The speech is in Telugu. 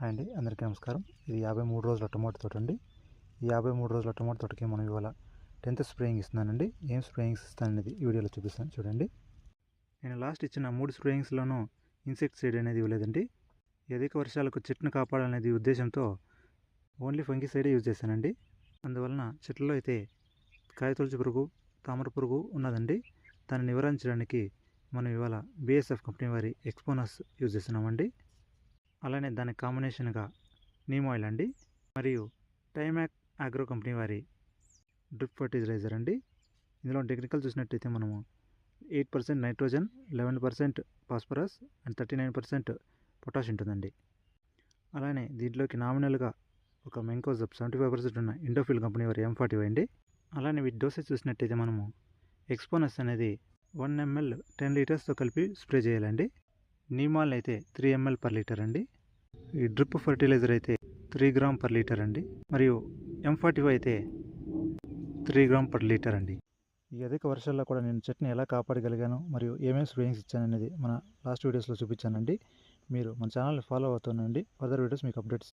హాయ్ అండి అందరికీ నమస్కారం. ఇది యాభై మూడు రోజుల టొమాటో తోట అండి. ఈ యాభై మూడు రోజుల టొమాటో తోటకి మనం ఇవాళ టెన్త్ స్ప్రేయింగ్ ఇస్తున్నానండి. ఏం స్ప్రేయింగ్స్ ఇస్తాననేది ఈ వీడియోలో చూపిస్తాను చూడండి. నేను లాస్ట్ ఇచ్చిన మూడు స్ప్రేయింగ్స్లోనూ ఇన్సెక్టిసైడ్ అనేది ఇవ్వలేదండి. అధిక వర్షాలకు చెట్టును కాపాడాలనేది ఉద్దేశంతో ఓన్లీ ఫంగిసైడే యూజ్ చేశానండి. అందువలన చెట్లలో అయితే కాయతొలచు పురుగు తామర పురుగు ఉన్నదండి. దాన్ని నివారించడానికి మనం ఇవాళ బీఎస్ఎఫ్ కంపెనీ వారి ఎక్స్పోనస్ యూజ్ చేస్తున్నామండి. అలానే దాని కాంబినేషన్గా నీమ్ ఆయిల్ అండి. మరియు టైమాక్ ఆగ్రో కంపెనీ వారి డ్రిప్ ఫర్టిలైజర్ అండి. ఇందులో టెక్నికల్ చూసినట్టయితే మనము eight percent nitrogen eleven percent phosphorus and thirty nine percent potash ఉంటుందండి. అలానే దీంట్లోకి నామినల్గా ఒక మెంకోజప్ సెవెంటీ ఫైవ్ పర్సెంట్ ఉన్న ఇండోఫిల్ కంపెనీ వారి ఎం ఫార్టీ అండి. అలానే వీటి డోసేజ్ చూసినట్టయితే మనము ఎక్స్పోనస్ అనేది వన్ ఎంఎల్ టెన్ లీటర్స్తో కలిపి స్ప్రే చేయాలండి. నీమాల్ అయితే త్రీ ఎంఎల్ పర్ లీటర్ అండి. ఈ డ్రిప్ ఫర్టిలైజర్ అయితే త్రీ గ్రామ్ పర్ లీటర్ అండి. మరియు ఎం ఫార్టీ అయితే త్రీ గ్రామ్ పర్ లీటర్ అండి. ఈ అధిక వర్షాల్లో కూడా నేను చెట్ని ఎలా కాపాడగలిగాను మరియు ఏమేమి స్ప్రేయింగ్స్ ఇచ్చాననేది మన లాస్ట్ వీడియోస్లో చూపించానండి. మీరు మన ఛానల్ని ఫాలో అవుతానండి ఫర్దర్ వీడియోస్ మీకు అప్డేట్స్